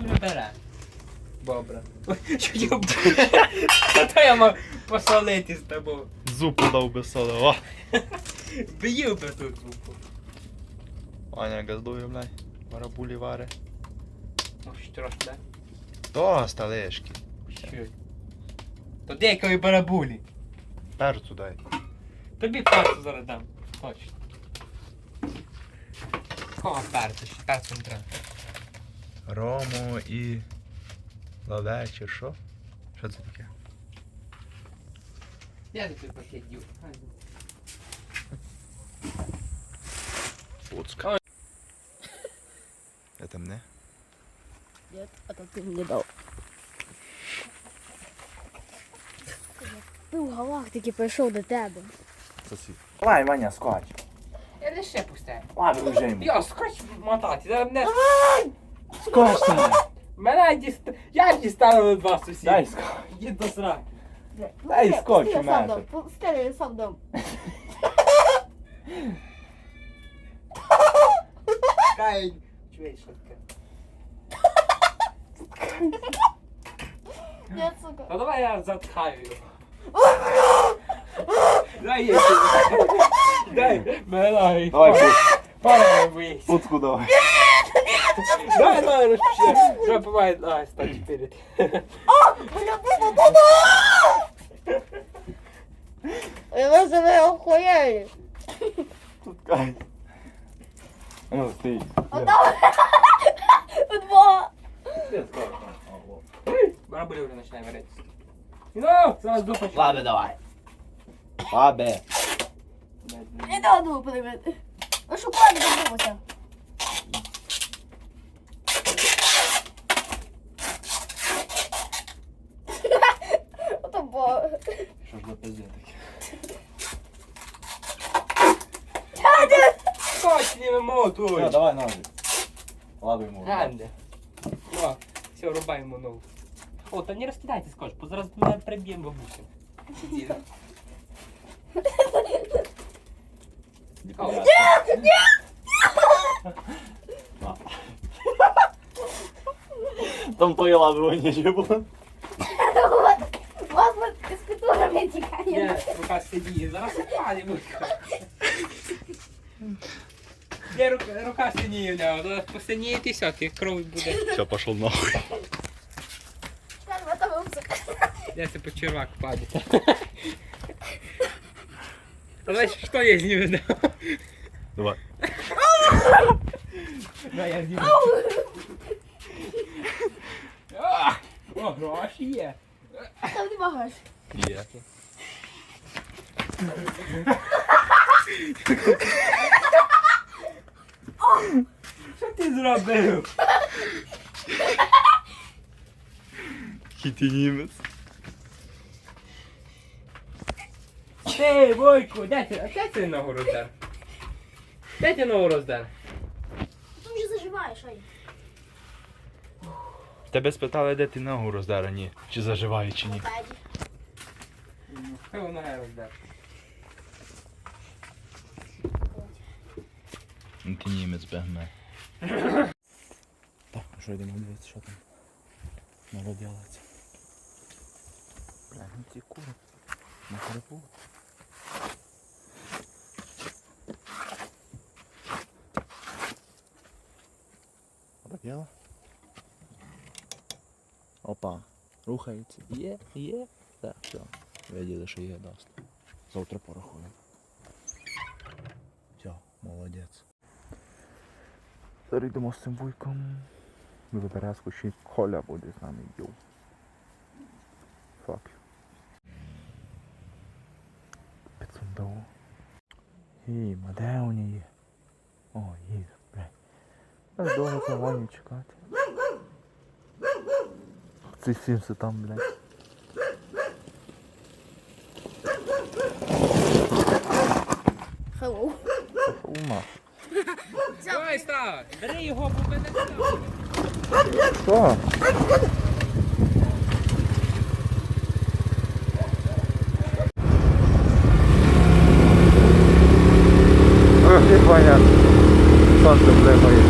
ти вже бере. Бобра. Чуть А то я мав посолити з тобою. Зупу дав би соли. О! Б'їв би тут звуку. Аня газдує, блядь. Барабулі. Ну, що трошки? То сталешки. Що? То деякої барабулі. Перцю дай. Тобі перцю зараз дам. Точно. О, перцю, ще перцю не треба. Рому і лаве чи що? Що це таке? Я тобі пакет дів. Луцька. Это мне? Нет, это ты мне дал. Ти у галактики прийшов до тебе. Сосі. Давай, Ваня, скач. Я не ще пусте. Ладно, вже йому. Я скоч мотати, зараз мене... Там. Мене діст... Я дістану від вас усіх. Дай скач. Їдь до сраки. Дай скотч у мене. Пусти, я сам дам. Кай... Чуєш? Сука. Ну давай я заткаю його. Дай я Дай, мене дай. Давай, вийсь. давай. Давай, давай, розпочне. Давай, помай, давай, стань вперед. Бля, бля, бля, бля. Ви же ви. Тут кай. Ну, стій. Два. Барабулі вже починає варитися. Ну, зараз дупа. Лабе давай. Лабе. Не даду подивити. Ви шоколади додумався. Ото бо. Що ж за пизде таке? Скотч не вимотуй. Все, давай ножик. Лабе йому. Ганде. О, все, рубаємо нову. О, та не розкидайте скотч, бо зараз мене приб'ємо бабусю. О, Там твоє лабе воніше було. У вас фізкультура витікає. Рука сидіє, зараз спалимо. Є рука, рука синіє в нього, зараз посиніє і все, ти кров буде. Все, пошел нахуй. Я це по червак падає. А знаєш, що я зніму? да? Давай. Да, я зніму. А, О, гроші є. Там не багаж. Є. Що ти зробив? Хіті німець. Ти, Войку, де ти? А де ти ногу роздер? Де ти ногу роздер? Ти вже заживаєш, ай. Тебе спитали, де ти ногу роздарані, чи заживає, чи ні. Педі. Хай вона не Ну ти німець бегме. Так, що йдемо дивитися, що там народ ділається. Бля, ну ці кури. На хрипу. Ободіла? Опа, рухається. Є, є. Так, все. Виділи, що є дасть. Завтра порахуємо. Все, молодець. Зараз йдемо з цим вуйком. Вибере скочить Коля буде з нами йоу. Фак. Підсундово. І, вони є? О, є, блядь. Так довго це Ваню чекати. Ці сімси там, блядь. Хеллоу. Ума. Давай став! Бери його, бо мене став! Що? Трохи понятно. Сонце блимає.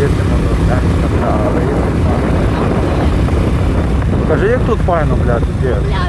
Їдемо до Кажи, як тут файно, блядь, є. Бля,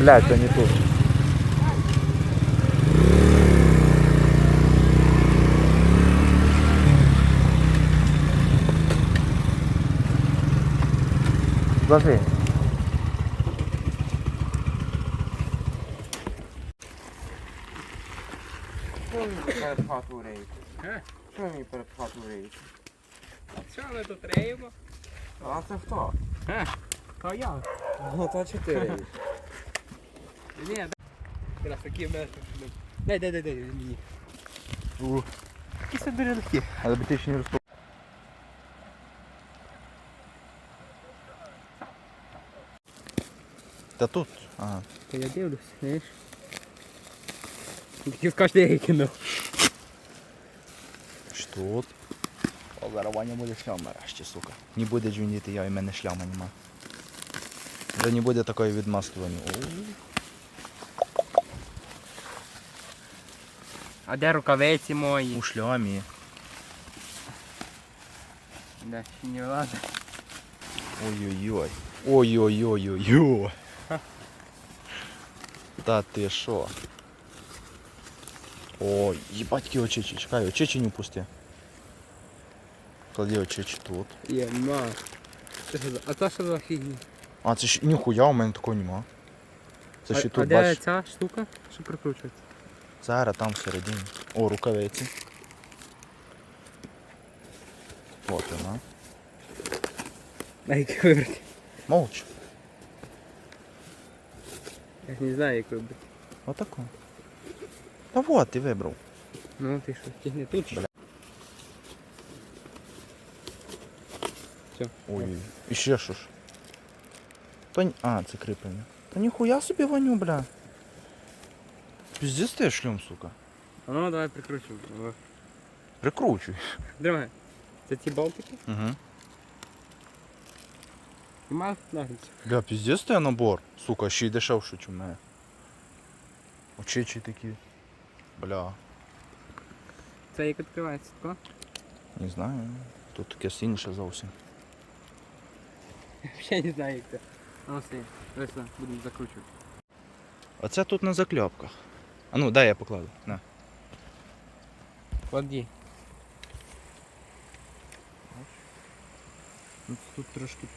блядь, це не тут. Зажи. Що мені перед хату рейти? Е? Що мені перед хату рейти? Що ми тут реємо? А це хто? А я. Ну то чотири. Ні. Якраз такі в мене. Дай, дай, дай, дай мені. Такі собі легкі. Але би ти ще не розпов... Та тут. Ага. Я дивлюсь, знаєш. Хотів сказати, я її кинув. Що? О, зараз буде шлям нарешті, сука. Не буде джуніти я, і мене шляма нема. Вже не буде такої відмазки А де рукавиці мої? У шлямі. Да, ще не вилазить. Ой-ой-ой. Ой-ой-ой-ой-ой. Та ти що? Ой, їбатьки очечі, чекай, очечі не пусти. Клади очечі тут. Є, ма. Це що за- А це що за фігня? А, це ж ніхуя у мене такого нема. Це А- ще а тут де бачиш. ця штука, що прикручується? Зараз там всередині. О, рукавиці. От вона. А як вибрати? Молч. Я ж не знаю, як вибрати. Отако. Та вот, ти вибрав. Ну ти що, тягни тут? Бля. Все. Ой, і ще що ж. Та ні... А, це кріплення. Та ніхуя собі Ваню, бля. Піздець ти шлюм, сука. А ну давай прикручуємо. О. Прикручуй. Тримай. Це ті болтики? Угу. Нема нагнуться. Бля, піздець ти набор. Сука, ще й дешевше, у мене. Очечі такі. Бля. Це як відкривається, тако? Не знаю. Тут таке інше зовсім. Я не знаю, як це. А ну все, давай будемо закручувати. Оце тут на закльопках. А ну, дай я покладу. На. Кладі. Ну, тут трошки.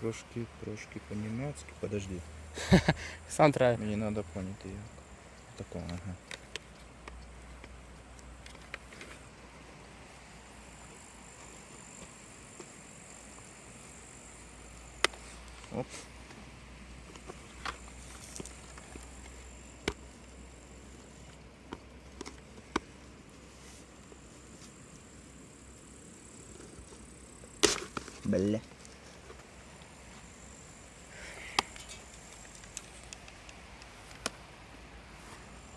Трошки, трошки по-німецьки. Подожди. Сам треба. Мені треба поняти як. Такого, ага. Оп. Бля.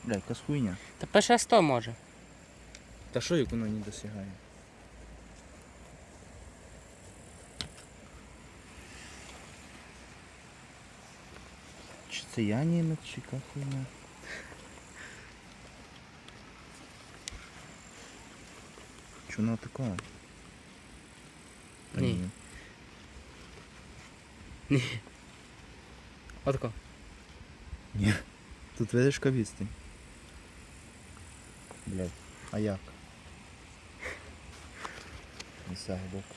Бля, якась хуйня. Та пише 100 може. Та що як воно не досягає? Чи це я німець, чи яка хуйня? Чи воно таке? Та ні. Отако. Ні. Тут видиш відстань. Блять. А як? Не сяг боку.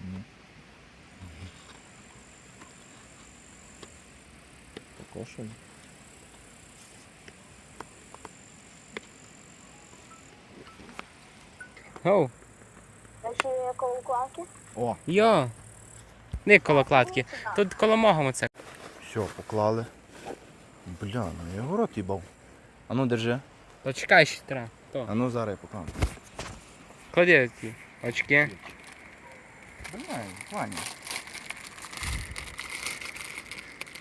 Ні. Покошень. Оу. О, Йо. Не коло кладки. Тут коло мого оце. все, поклали. Бля, ну я город їбав. А ну держи. Почекай ще треба. То. А ну зараз я покладу. Клади ті очки. Бля, Ваня.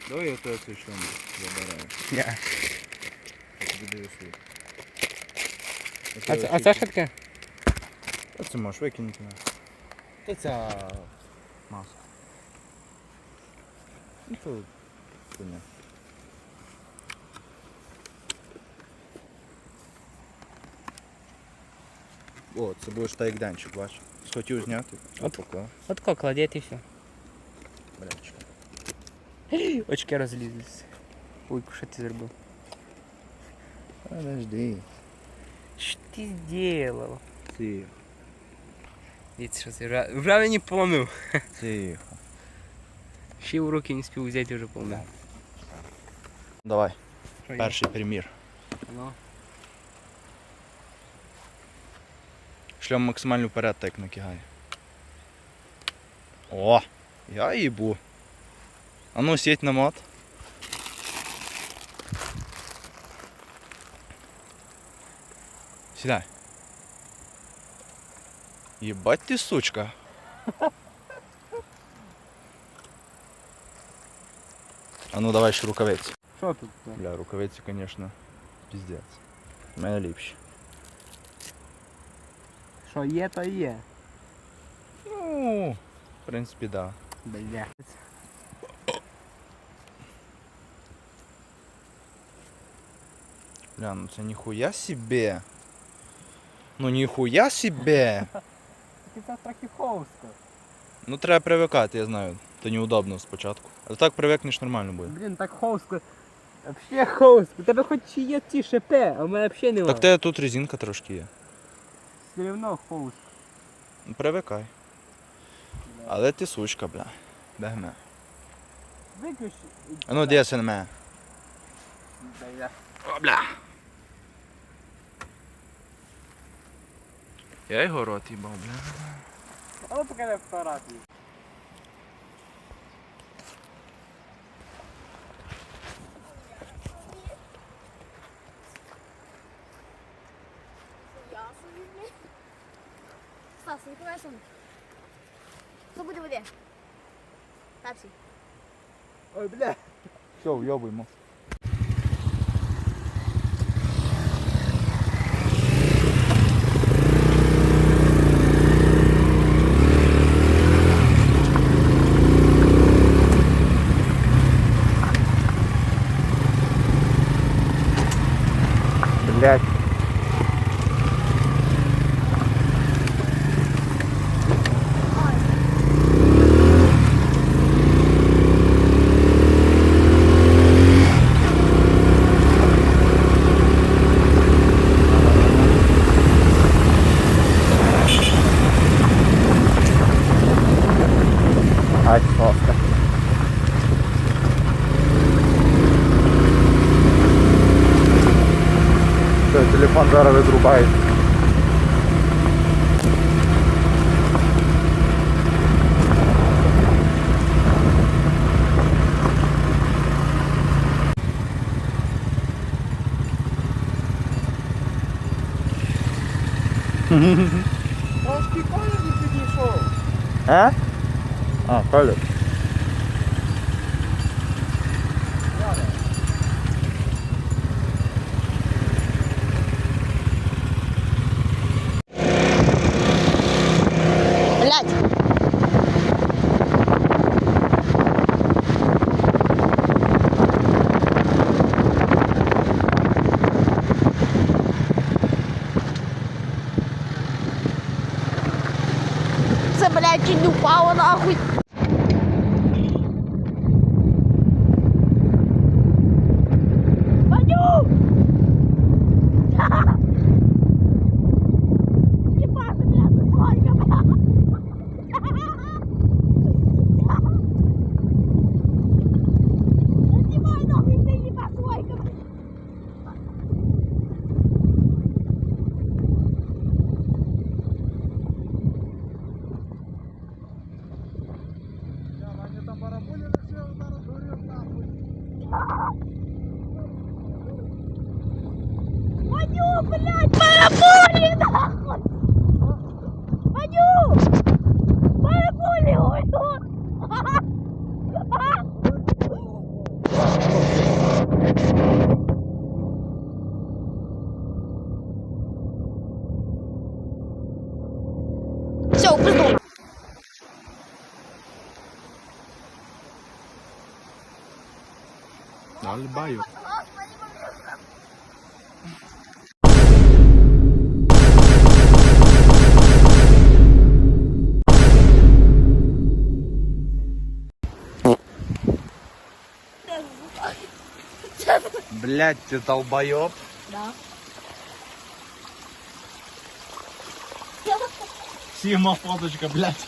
Давай я тебе шлем забираю. Я. Я тобі даю свій. А це, а це що таке? А це можеш викинути на. Та ця маска. Ну то хуйня. О, це будеш денчик, бач. Схотів зняти, а От. поклав. Отко кладіть і все. Блячка. Очки розлізлися. Ой, що ти зробив? Подожди. Що ти зробив? Тихо, Дивіться, що це вже, вже мені поломив. тихо. Ще в руки не спів взяти вже поломив. Давай, Що є? перший примір. Ну. Шлем максимально вперед, так як накигає. О! Я їбу. А ну сіть на мод. Сідай. Єбать ти сучка. А ну давай ще рукавиці. Що тут? Бля, рукавиці, конечно, піздець. У мене ліпші. Що є, то є. Ну, в принципі, да. Бля. Бля, ну це ніхуя себе. Ну ніхуя себе. Це трохи. Ну треба привикати, я знаю. То неудобно спочатку. Але так привикнеш нормально буде. Блін, так ховсько. Вообще ховсько. Тебе хоч є ті шипи, а в мене взагалі немає. Так тебе тут резинка трошки є. Все одно ховсько. Ну, Привикай. Але ти сучка, бля. Бегме. Виключ. А ну дивися на мене. О, бля. Я його рот їбав, бля. А ну покажи фотографії. Стас, відкривай сумку. Хто буде води? Пепсі. Ой, бля. Все, уйобуємо. Все, телефон зараз відрубає. Трошки колір не підійшов. А? А, колір. Блядь. Це, блядь, чуть не впало нахуй. 我操！我操你大爷！我操！我操你大爷！我操！哈哈哈！哈哈！叫不动！哪里吧？Блять, ты долбоеб. Да. Сима фоточка, блять.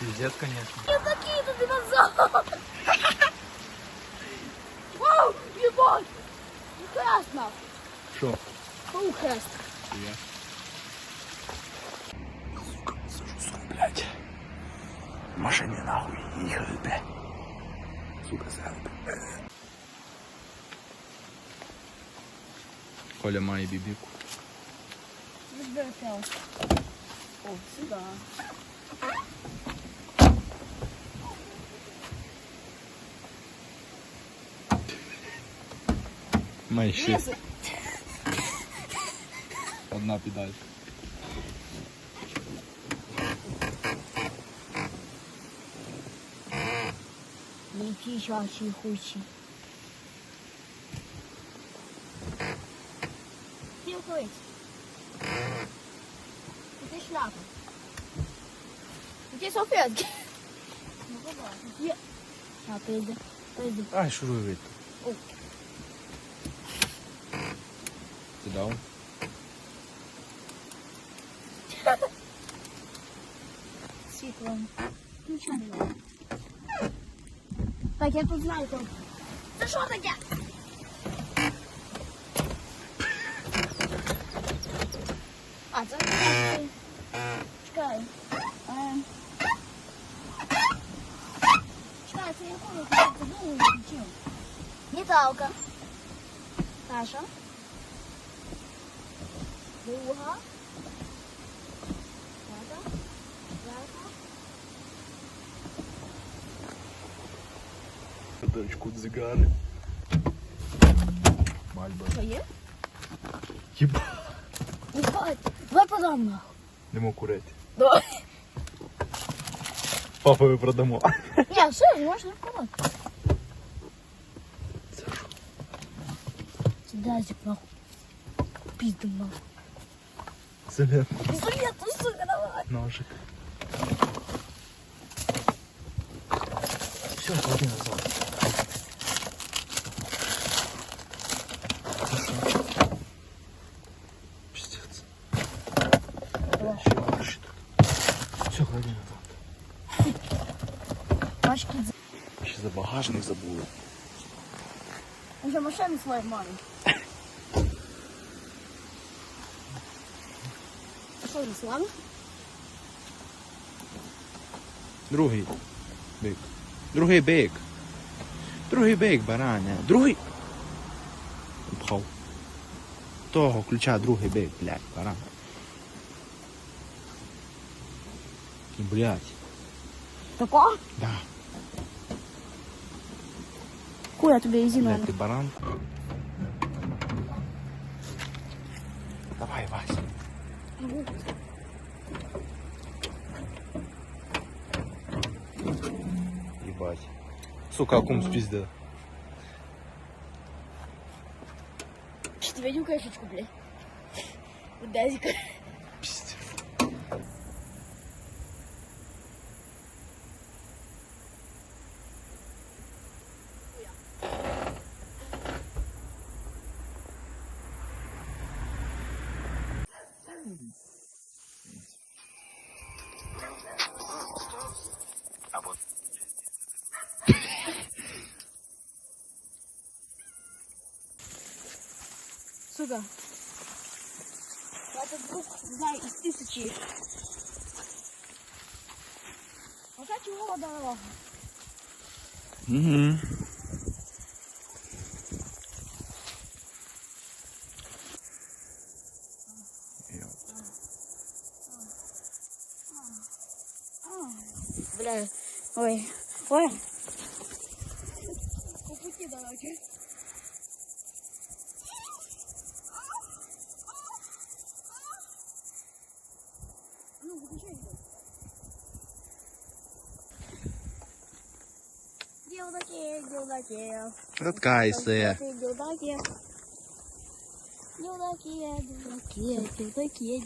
Пиздец, конечно. Я такие тут динозавр. Вау, ебать. Хрест нахуй. Шо? Ну, хрест. Сука, сажу сон, блядь. В машине нахуй ехали, блядь. Сука, сяду, Коля має бібіку. Разберется. О, сюда. Має ще одна педаль. Летящий хучи. Где уходить? Где шляпа? Где салфетки? Ну, давай. Где? А, пойди. Пойди. Ай, шуруй вид. О. Ти дав? Світло. Нічого не було. Так, я тут знаю там. Це що таке? А, це не Чекай. Е. Віталка. Наша. Друга. Третя. Третя. Дочку дзигари. Мальба. Що є? Єба. Ебать, давай подам нахуй. Не мог курити. Давай. Папові продамо. Не, все, можна вкладати. Це що? Це дазик нахуй. Піздим нахуй. Селен. Пістолет, ну сука, давай. Ножик. Все, клади назад. Пиздец. Ще гроші тут. Все, клади назад. Пачки Ще за багажник забули. Уже машину свою маю. Що, Руслан? Другий бик. Другий бик. Другий бик, бараня. Другий. Пхав. Того ключа другий бик, блядь, баран. Блядь, Тако? да, Хуя ізі блядь, надо. ти баран. Давай, Вася. Ебать. Сука, кум спиздил. Чи ти видів кишечку, блядь? У Тут двух знаю из тысячи. Вот это чего дорога? Угу. Бля, ой, ой. Дюдаки, дюдаки. Откайся. Дюдаки. Дюдаки, дюдаки, дюдаки.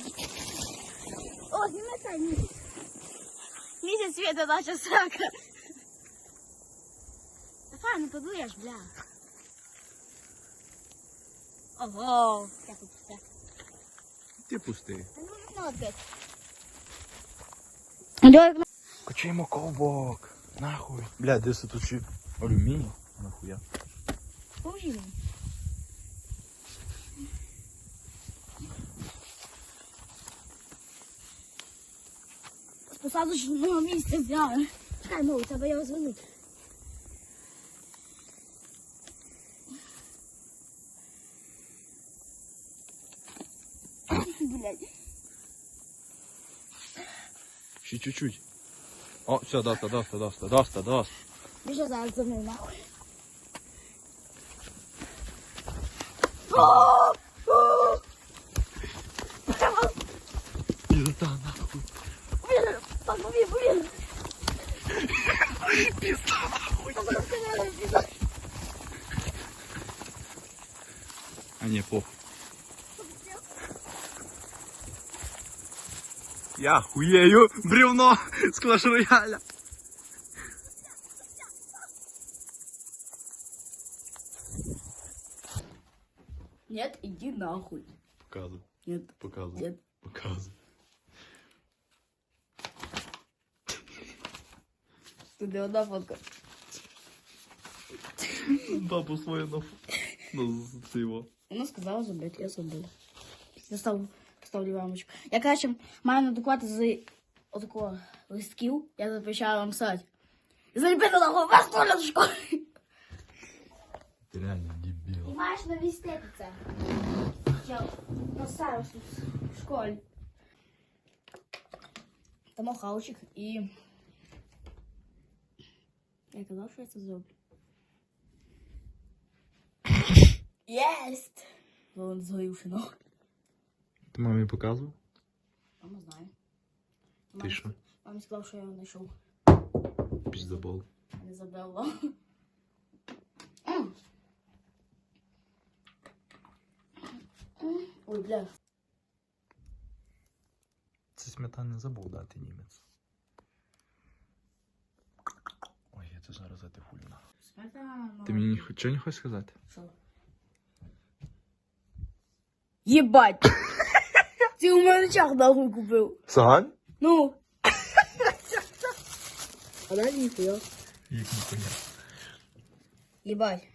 О, зніми це, місяць. Місяць світа наша срака. Така, не подуєш, бля. Ого, як тут все. Ти пустий. Ну, опять. Лёг, Качаємо ковбок. Нахуй. Бля, де це тут ще алюміній? Нахуя. поможи мені. З посадочного місця взяли. Чекай, ну, тебе його звонить. Блядь. Ще чуть-чуть. О, все, доста, доста, доста, доста, доста. Біжи зараз за мною нахуй. Пізда, нахуй. Блін, пан, повір, повір. Пізда, нахуй. А не, похуй. Я хуею бревно с клаш нахуй. Показывай, Нет, показывай, нет. показывай. Туди одна фотка. Бабу свою на, на цього. Вона сказала забити, я забула. Я став, ставлю рамочку. Я краще маю надрукувати з отакого листків, я запрещаю вам писати. Заліпити нахуй вас коля в школі. Ти реально дебіл. Ти маєш навістити це. Я на старості в школі. Там охавчик і... Я казав, що я це зроблю. Єсть! Вон згорівши ног. Ти мамі показував? Мама знає. Ти Мама- що? Мамі сказав, що я його знайшов. Піздобол. Не забрав Ой, бля. Це сметани забув дати німець. Ой, я це зараз затихулю. Ти мені ні- чого не хочеш сказати? Що? Єбать! Ти у мене чах нахуй купив. Сагань? Ну. А далі ніхуя. Їх ніхуя. Єбать.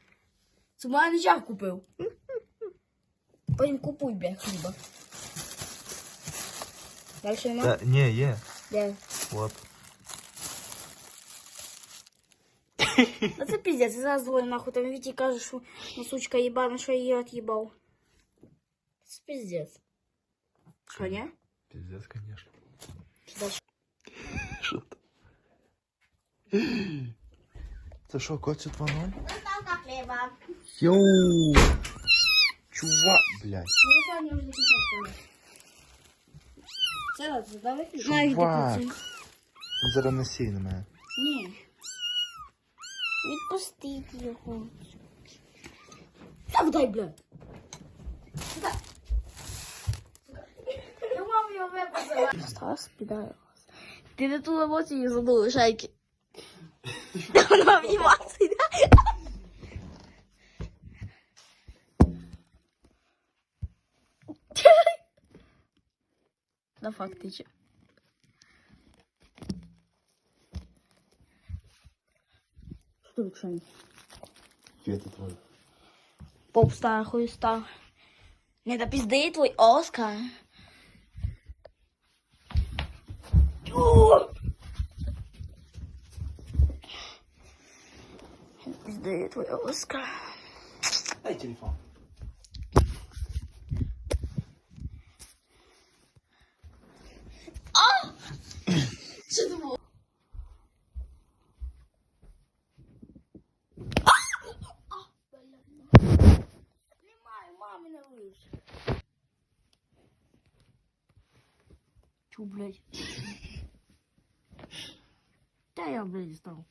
Це у мене чах купив. Потім купуй, бля, хліба. Дальше нема? Та, ні, є. Де? От. А це піздець, я зараз двоє нахуй. Там Віті каже, що ну, сучка їбана, що я її от'їбав. Це піздець. Що, ні? Піздець, конечно. Дальше. Що то? Це що, Коцю 2.0? Доставка хліба. Йоу! Чувак, блядь. Ну, закінчати. Це це давай Зараз не на мене. Ні. Відпустіть його. Так дай, блядь. Я маму його випустила. Стас, підаю вас. Ти не ту емоцію задули, шайки. Вона обніматися йде. На фактиче. Что тут что Квіти твої. Поп стар хуй стар. Не да пизды твой Оскар. О! Не да Пизды твой Оскар. Дай телефон. Блядь? Да я, блядь, стал.